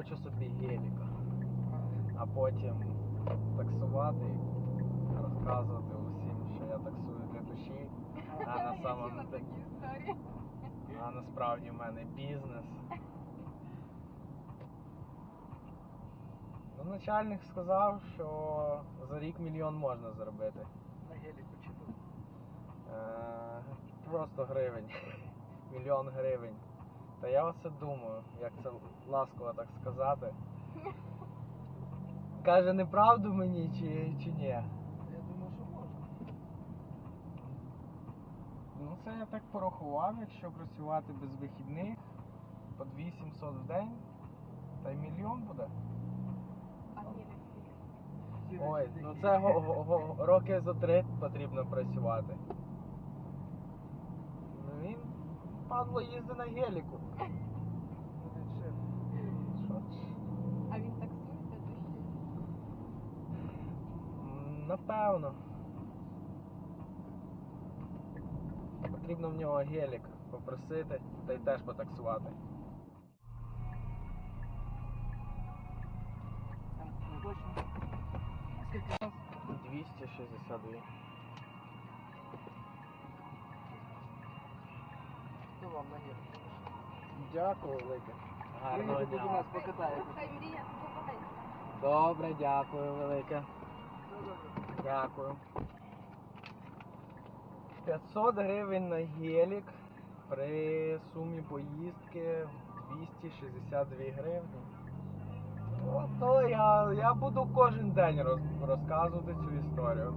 хочу собі геліка, а потім таксувати і розказувати усім, що я таксую для душі, а на історії. а насправді в мене бізнес. Ну, начальник сказав, що за рік мільйон можна заробити. На геліку чи тут? Е, просто гривень. Мільйон гривень. Та я оце думаю, як це ласково так сказати. Каже, неправду мені чи, чи ні? Я думаю, що можна. Ну це я так порахував, якщо працювати без вихідних по 2700 в день, та й мільйон буде. Ой, ну це го- го- го- роки за три потрібно працювати. Ну він падло їздить на геліку. А він таксує для душі? Напевно. Потрібно в нього гелік попросити та й теж потаксувати. Там точно. Скільки раз? 262. Вам на геліку? Дякую велике. Гарного дня. нас, покатаєте. Хай мрія збувається. Добре, дякую велике. Все добре. Дякую. 500 гривень на гелік при сумі поїздки 262 гривні. Ото я, я буду кожен день роз, розказувати цю історію.